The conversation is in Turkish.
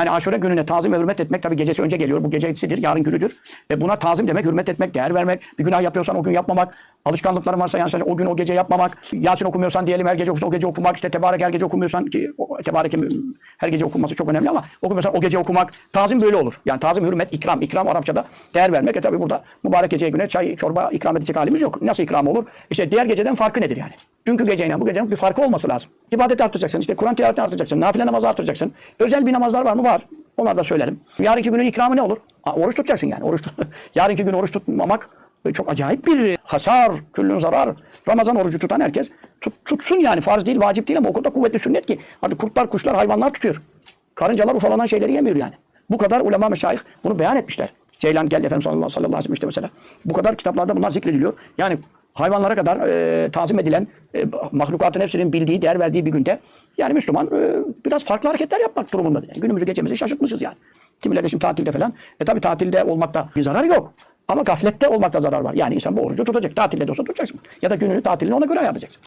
Yani aşure gününe tazim ve hürmet etmek tabii gecesi önce geliyor. Bu gecesidir, yarın günüdür. Ve buna tazim demek, hürmet etmek, değer vermek. Bir günah yapıyorsan o gün yapmamak. Alışkanlıkların varsa yani sen o gün o gece yapmamak. Yasin okumuyorsan diyelim her gece o gece okumak. işte tebarek her gece okumuyorsan ki o, tebarek her gece okunması çok önemli ama okumuyorsan o gece okumak. Tazim böyle olur. Yani tazim, hürmet, ikram. İkram Arapçada değer vermek. E tabii burada mübarek geceye güne çay, çorba ikram edecek halimiz yok. Nasıl ikram olur? İşte diğer geceden farkı nedir yani? Dünkü geceyle bu gecenin bir farkı olması lazım. İbadeti artıracaksın. işte Kur'an tilavetini artıracaksın. Nafile namazı artıracaksın. Özel bir namazlar var mı? Var. Onları da söylerim. Yarınki günün ikramı ne olur? Oruç tutacaksın yani. Oruç tut- Yarınki gün oruç tutmamak e, çok acayip bir hasar, küllün zarar. Ramazan orucu tutan herkes tut- tutsun yani. Farz değil, vacip değil ama o kadar kuvvetli sünnet ki. Artık kurtlar, kuşlar, hayvanlar tutuyor. Karıncalar ufalanan şeyleri yemiyor yani. Bu kadar ulema meşayih bunu beyan etmişler. Ceylan geldi Efendimiz sallallahu sallallahu aleyhi ve sellem mesela. Bu kadar kitaplarda bunlar zikrediliyor. Yani hayvanlara kadar e, tazim edilen e, mahlukatın hepsinin bildiği, değer verdiği bir günde yani Müslüman e, biraz farklı hareketler yapmak durumunda. Yani günümüzü gecemizi şaşırtmışız yani. Kimileri şimdi tatilde falan. E tabi tatilde olmakta bir zarar yok. Ama gaflette olmakta zarar var. Yani insan bu orucu tutacak. Tatilde de olsa tutacaksın. Ya da gününü tatilini ona göre ayarlayacaksın.